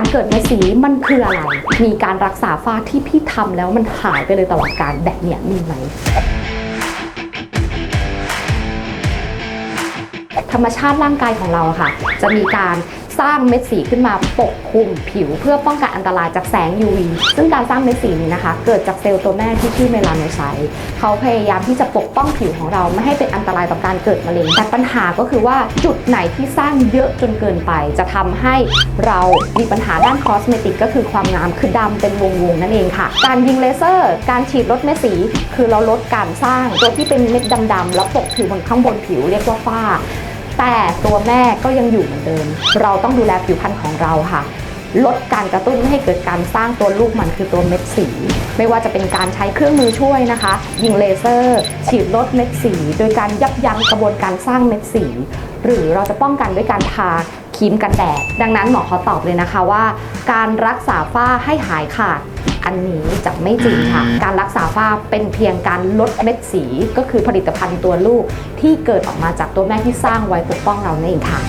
การเกิดเม็ดสีมันคืออะไร มีการรักษาฝ้าที่พี่ทำแล้วมันหายไปเลยตลอดการแบบเนี้ยมีไหมธรรมชาติร่างกายของเราค่ะ จะมีการ สร้างเม็ดสีขึ้นมาปกคลุมผิว เพื่อป้องกันอันตรายจากแสง UV ซึ่งการสร้างเม็ดสีนี้นะคะ เกิดจากเซลล์ตัวแม่ที่ชื่อเมลานไซต์เขาพยายามที่จะปกป้องผิวของเราไม่ให้เป็นอันตรายต่อการเกิดมะเร็งแต่ปัญหาก็คือว่าจุดไหนที่สร้างเยอะจนเกินไป จะทำให้เรามีปัญหาด้านคอสเมติกก็คือความงามคือดำเป็นวงๆนั่นเองค่ะ การยิงเลเซอร์ การฉีดลดเม็ดสี คือเราลดการสร้างตัวที่เป็นเม็ดดำๆแล้วปกผิวบนข้างบนผิวเรียกว่าฝ้า แต่ตัวแม่ก็ยังอยู่เหมือนเดิม เราต้องดูแลผิวพรรณของเราค่ะ ลดการกระตุ้นไม่ให้เกิดการสร้างตัวลูกมันคือตัวเม็ดสี ไม่ว่าจะเป็นการใช้เครื่องมือช่วยนะคะ ยิงเลเซอร์ ฉีดลดเม็ดสี โดยการยับยั้งกระบวนการสร้างเม็ดสี หรือเราจะป้องกันด้วยการทาครีมกันแดด ดังนั้นหมอเขาตอบเลยนะคะว่า การรักษาฝ้าให้หายขาด อันนี้จะไม่จริงค่ะ การรักษาฝ้าเป็นเพียงการลดเม็ดสี ก็คือผลิตภัณฑ์ตัวลูกที่เกิดออกมาจากตัวแม่ที่สร้างไว้ปกป้องเรานั่นเองค่ะ